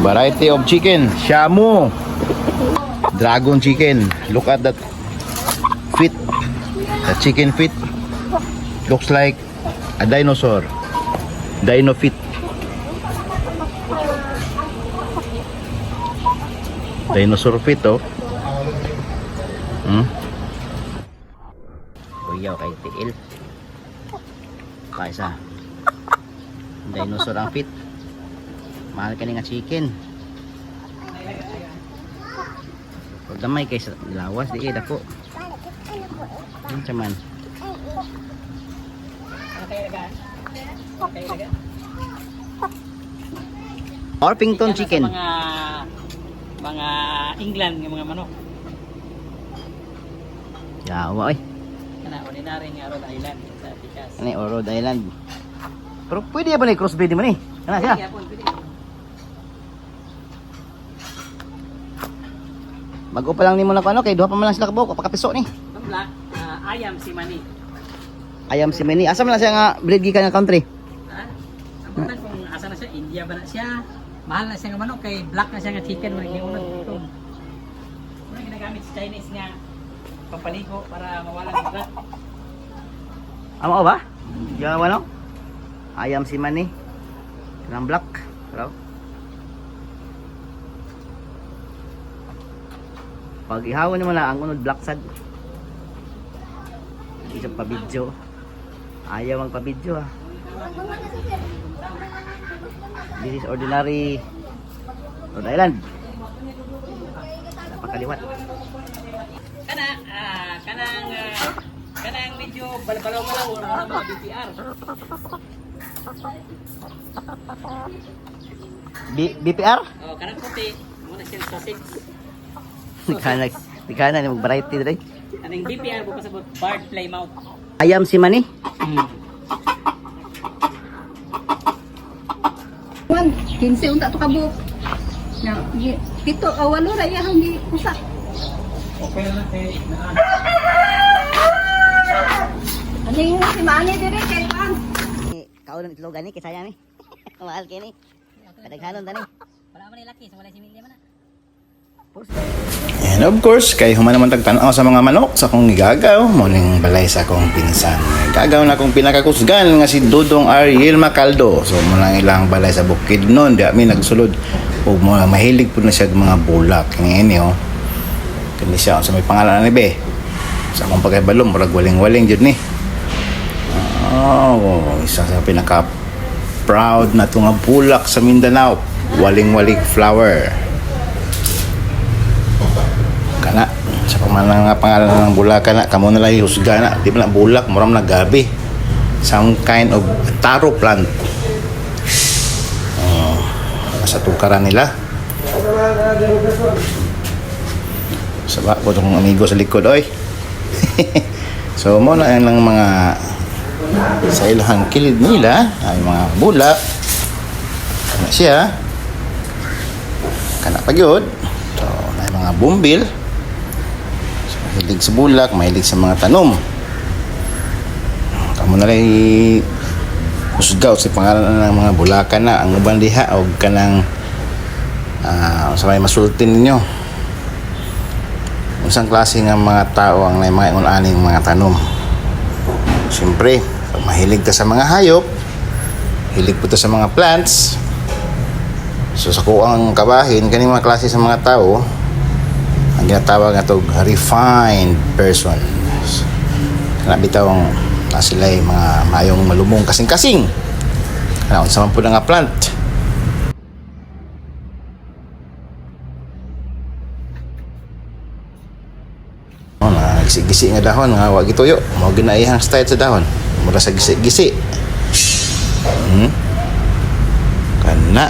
Variety of chicken. Shamu. Dragon chicken. Look at that feet. The chicken feet. Looks like a dinosaur. Dino feet. Dinosaur feet oh. Hmm? Kuyaw kay Tiil. Kaisa. Dinosaur ang feet. Mahal ka nga chicken. Pag damay kay sa lawas di eh dako. Ano man? Orpington chicken. Mga mga England nga mga manok. Yawa oy. Kana ordinary nga Rhode Island sa Picas. Ano yung Rhode Island. Pero pwede ba ni crossbreed mo ni? Ano siya? Pwede. Bago pa lang nimo na ko ano kay duha pa man lang sila kabuok pakapiso ni. Itong black, ah, ayam si Mani. Ayam si Mini. Asa man lang siya nga breed gikan nga country? Ha? Ang puntan kung asa na siya, India ba na siya? Mahal na siya nga manok kay black na siya nga chicken mo ito. Muna ginagamit sa Chinese nga pampaliko para mawala ng black. Amo ba? Yung ano? Ayam si Mani. Kanang black. Pero pag ihawan nyo lang ang unod black sad. Isa pa video ayaw magpa video ha ah. this is ordinary Rhode Island. Napakaliwat. Kana ah, uh, kanang uh, ah, kanang video balbalaw mo lang or mga BPR B BPR? Oh, kanang puti. Muna siya Naghanag, naghanag, mag-variety dali. Aning BPR ko pasabot, Bard Plymouth. Ayam si Mani? Hmm. 15 unta to kabuk. Na, pito ka walo ra ya hindi usa. Okay na kay eh, na. Ani si Mani dire kay pan. Kaon itlog ani kay saya ni. Mahal kini. Kadaghanon tani. Wala man ni laki, so wala si Milya man na. And of course, kay human naman tagtanaw sa mga manok sa kong gagaw, muning balay sa akong pinsan. Gagaw na akong pinakakusgan nga si Dudong Ariel Macaldo. So muna ilang balay sa bukid noon, di amin nagsulod. O mga mahilig po na siya mga bulak. Ngayon oh. Kani siya sa may pangalan ni Be. Sa akong pagkabalong, murag waling-waling jud ni. Oh, isa sa pinaka proud na tunga bulak sa Mindanao. Waling-waling flower kana. Sa pamalang nga pangalan ng bulak na kamo na lang ihusga na. Di na bulak muram na gabi. Some kind of taro plant. Oh, sa tukaran nila. Sa ba po itong amigo sa likod oy. So mo na lang mga sa ilang kilid nila ay mga bulak kana siya? Kana pagyod so na mga bumbil mahilig sa bulak, mahilig sa mga tanom. Kamu na lang usgaw sa pangalan ng mga bulakan na ang uban diha o kanang uh, sa may masultin ninyo. Unsang klase nga mga tao ang may mga ingon-aning mga tanom. Siyempre, pag mahilig ka sa mga hayop, hilig po sa mga plants, so sa kuang kabahin, kani mga klase sa mga tao, ang ginatawag nga tog refined person. Kana bitawng na sila mga mayong malumong kasing-kasing. Kana unsa man pud nga plant. Oh, na gisi-gisi nga dahon nga wa gituyo mao ginaihang style sa dahon. Mura sa gisi-gisi. Hmm? kana